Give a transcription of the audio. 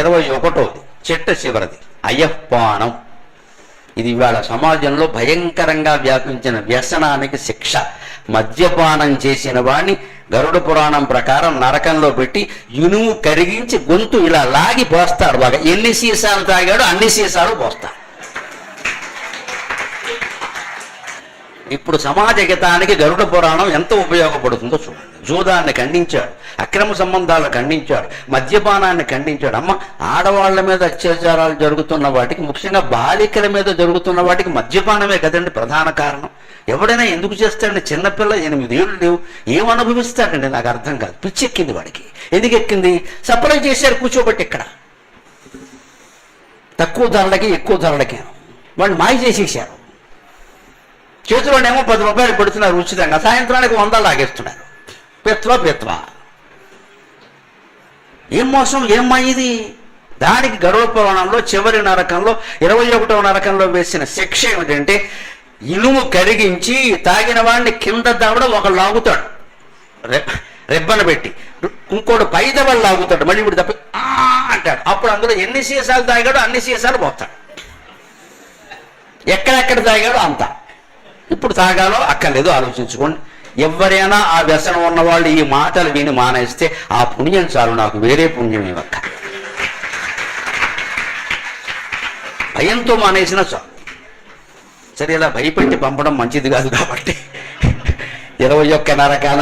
ఇరవై ఒకటోది చిట్ట చివరిది అయ్యప్పానం. ఇది ఇవాళ సమాజంలో భయంకరంగా వ్యాపించిన వ్యసనానికి శిక్ష. మద్యపానం చేసిన వాడిని గరుడ పురాణం ప్రకారం నరకంలో పెట్టి ఇనుము కరిగించి గొంతు ఇలా లాగి పోస్తాడు బాగా. ఎన్ని సీసాలు తాగాడో అన్ని సీసాలు పోస్తాడు. ఇప్పుడు సమాజ హితానికి గరుడ పురాణం ఎంత ఉపయోగపడుతుందో చూడండి జూదాన్ని ఖండించాడు అక్రమ సంబంధాలను ఖండించాడు మద్యపానాన్ని ఖండించాడు. అమ్మ ఆడవాళ్ళ మీద అత్యాచారాలు జరుగుతున్న వాటికి ముఖ్యంగా బాలికల మీద జరుగుతున్న వాటికి మద్యపానమే కదండి ప్రధాన కారణం. ఎవడైనా ఎందుకు చేస్తాడండి? చిన్నపిల్ల ఎనిమిది ఏళ్ళు లేవు. ఏం అనుభవిస్తాడండి? నాకు అర్థం కాదు. పిచ్చెక్కింది వాడికి. ఎందుకు ఎక్కింది? సప్లై చేశారు కూర్చోబెట్టి ఇక్కడ. తక్కువ ధరలకి ఎక్కువ ధరలకి. వాళ్ళు మాయ చేసేసారు. చేతిలోనేమో పది రూపాయలు పెడుతున్నారు ఉచితంగా. సాయంత్రానికి వంద లాగేస్తున్నారు. పెత్వ పెత్వ ఏం మోసం ఏం ఇది? దానికి గర్వ పురాణంలో చివరి నరకంలో ఇరవై ఒకటవ నరకంలో వేసిన శిక్ష ఏమిటంటే ఇనుము కరిగించి తాగిన వాడిని కింద దావడం ఒక లాగుతాడు. రెబ్బన పెట్టి. ఇంకోటి పైదవలు లాగుతాడు. మళ్ళీ ఇప్పుడు తప్ప అంటాడు. అప్పుడు అందులో ఎన్ని సీసాలు తాగాడో అన్ని సీసాలు పోతాడు. ఎక్కడెక్కడ తాగాడో అంత. ఇప్పుడు తాగాలో అక్కర్లేదు ఆలోచించుకోండి. ఎవరైనా ఆ వ్యసనం ఉన్న వాళ్ళు ఈ మాటలు విని మానేస్తే ఆ పుణ్యం చాలు నాకు వేరే పుణ్యం ఇవ్వక. భయంతో మానేసిన చాలు. సరే ఇలా భయపెట్టి పంపడం మంచిది కాదు కాబట్టి ఇరవై ఒక్క నరకాల